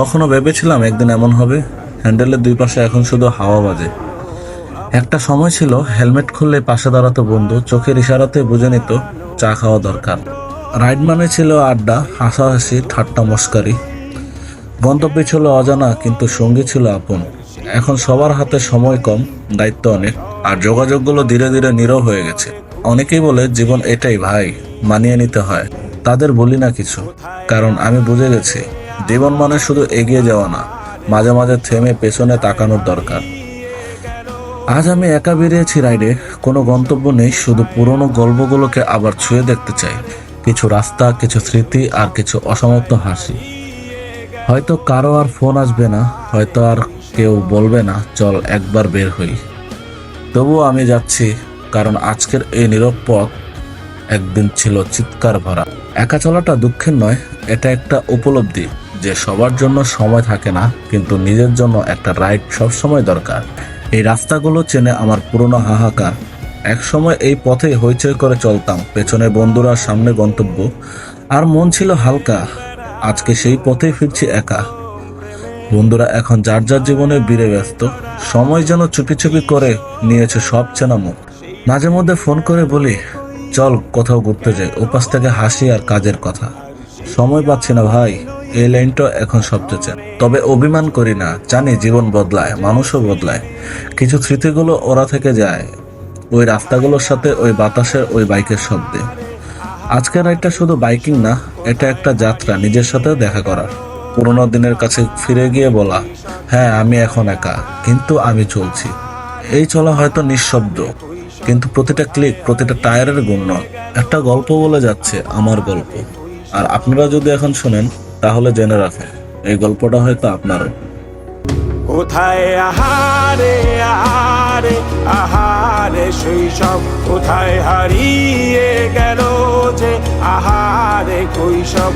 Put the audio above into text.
কখনো ভেবেছিলাম একদিন এমন হবে। হ্যান্ডেলের দুই পাশে এখন শুধু হাওয়া বাজে। একটা সময় ছিল, হেলমেট খুললে পাশে দাঁড়াতো বন্ধু, চোখের ইশারাতে বুঝে নিত চা খাওয়া দরকার। রাইড মানে ছিল আড্ডা, হাসাহাসি, ঠাট্টা মস্কারি। গন্তব্যে ছিল অজানা, কিন্তু সঙ্গী ছিল আপন। এখন সবার হাতে সময় কম, দায়িত্ব অনেক, আর যোগাযোগগুলো ধীরে ধীরে নীরব হয়ে গেছে। অনেকেই বলে, জীবন এটাই ভাই, মানিয়ে নিতে হয়। তাদের বলি না কিছু, কারণ আমি বুঝে গেছি জীবন মানে শুধু এগিয়ে যাওয়া না, মাঝে মাঝে থেমে পেছনে তাকানোর দরকার। আজ আমি একা বেরিয়েছি রাইডে, কোনো গন্তব্য নেই, শুধু পুরনো গল্পগুলোকে আবার ছুঁয়ে দেখতে চাই। কিছু রাস্তা, কিছু স্মৃতি আর কিছু অসমাপ্ত হাসি। হয়তো কারও আর ফোন আসবে না, হয়তো আর কেউ বলবে না, চল একবার বের হই। তবুও আমি যাচ্ছি, কারণ আজকের এই নীরব পথ একদিন ছিল চিৎকার ভরা। একা চলাটা দুঃখের নয়, এটা একটা উপলব্ধি। যে সবার জন্য সময় থাকে না, কিন্তু নিজের জন্য একটা রাইড সবসময় দরকার। এই রাস্তাগুলো চেনে আমার পুরনো হাহাকার। একসময় এই পথে হইচই করে চলতাম, পেছনে বন্ধুরা, সামনে গন্তব্য। আর মন ছিল হালকা, আজকে সেই পথেই ফিরছি একা। বন্ধুরা, এখন যার যার জীবনে বীরে ব্যস্ত, সময় যেন চুপি চুপি করে নিয়েছে সব চেনা মুখ। মাঝে মধ্যে ফোন করে বলি, চল কোথাও ঘুরতে যাই, ওপাশ থেকে হাসি আর কাজের কথা। সময় পাচ্ছি না ভাই। এই লাইনটা এখন সবচেয়ে চেন। তবে অভিমান করি না, জানি জীবন বদলায়, মানুষও বদলায়। কিছু স্মৃতিগুলো ওরা থেকে যায়, ওই রাস্তাগুলোর সাথে, ওই বাতাসের, ওই বাইকের শব্দে। আজকের রাইডটা শুধু বাইকিং না, এটা একটা যাত্রা, নিজের সাথে দেখা করার। পুরোনো দিনের কাছে ফিরে গিয়ে বলা হ্যাঁ আমি এখন একা, কিন্তু আমি চলছি। এই চলা হয়তো নিঃশব্দ, কিন্তু প্রতিটা ক্লিক, প্রতিটা টায়ারের গুণ একটা গল্প বলে যাচ্ছে, আমার গল্প। আর আপনারা যদি এখন শোনেন তাহলে জেনে রাখেন এই গল্পটা হয়তো আপনার। কোথায় আহারে আহারে আহারে শৈশব কোথায় হারিয়ে গেল যে আহারে কৈশব